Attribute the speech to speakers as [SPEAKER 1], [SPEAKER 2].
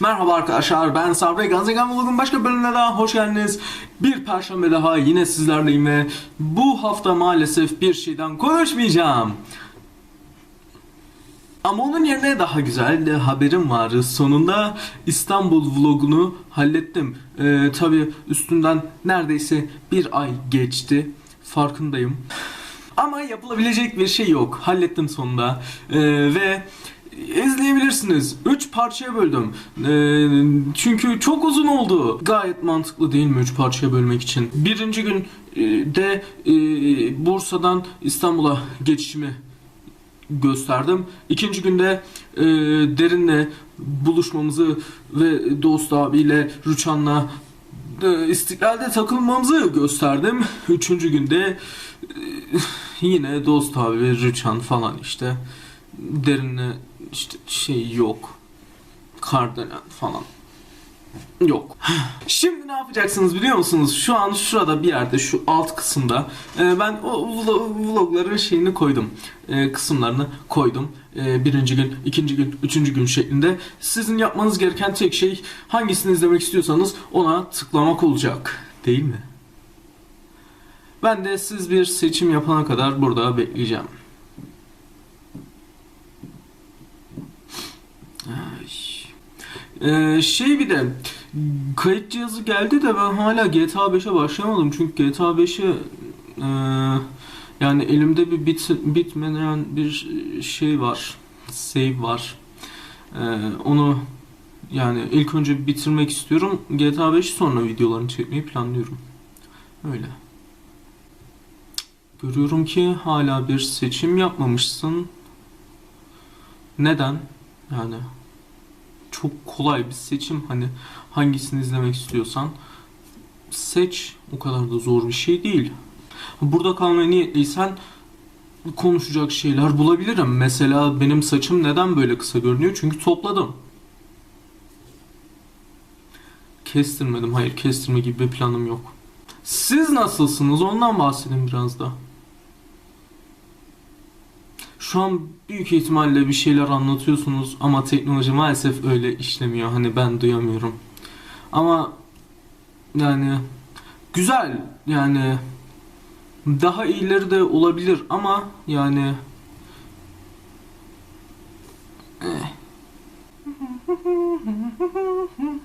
[SPEAKER 1] Merhaba arkadaşlar ben Sabri Ganzegan Vlog'un başka bölümüne daha hoş geldiniz. Bir perşembe daha yine sizlerleyim ve bu hafta maalesef bir şeyden konuşmayacağım. Ama onun yerine daha güzel de haberim var. Sonunda İstanbul vlogunu hallettim. Ee, Tabi üstünden neredeyse bir ay geçti. Farkındayım. Ama yapılabilecek bir şey yok. Hallettim sonunda. Ee, ve izleyebilirsiniz. 3 parçaya böldüm. Ee, çünkü çok uzun oldu. Gayet mantıklı değil mi 3 parçaya bölmek için? Birinci gün e, de e, Bursa'dan İstanbul'a geçişimi gösterdim. İkinci günde e, Derin'le buluşmamızı ve Dost abiyle Rüçhan'la e, İstiklal'de takılmamızı gösterdim. Üçüncü günde e, yine Dost abi ve Rüçhan falan işte Derin'le işte şey yok. Kardelen falan yok. Şimdi ne yapacaksınız biliyor musunuz? Şu an şurada bir yerde şu alt kısımda e, ben o vlog- vlogların şeyini koydum. E, kısımlarını koydum. E, birinci gün, ikinci gün, üçüncü gün şeklinde. Sizin yapmanız gereken tek şey hangisini izlemek istiyorsanız ona tıklamak olacak. Değil mi? Ben de siz bir seçim yapana kadar burada bekleyeceğim. Ay. Ee, şey bir de kayıt cihazı geldi de ben hala GTA 5'e başlayamadım. Çünkü GTA 5'e e, yani elimde bir bit, bitmeyen bir şey var save var. Ee, onu yani ilk önce bitirmek istiyorum. GTA 5 sonra videolarını çekmeyi planlıyorum. Öyle. Görüyorum ki hala bir seçim yapmamışsın. Neden? Yani çok kolay bir seçim hani hangisini izlemek istiyorsan seç o kadar da zor bir şey değil. Burada kalmaya niyetliysen konuşacak şeyler bulabilirim. Mesela benim saçım neden böyle kısa görünüyor? Çünkü topladım. Kestirmedim. Hayır kestirme gibi bir planım yok. Siz nasılsınız? Ondan bahsedin biraz da. Şu an büyük ihtimalle bir şeyler anlatıyorsunuz ama teknoloji maalesef öyle işlemiyor. Hani ben duyamıyorum. Ama yani güzel yani daha iyileri de olabilir ama yani eh.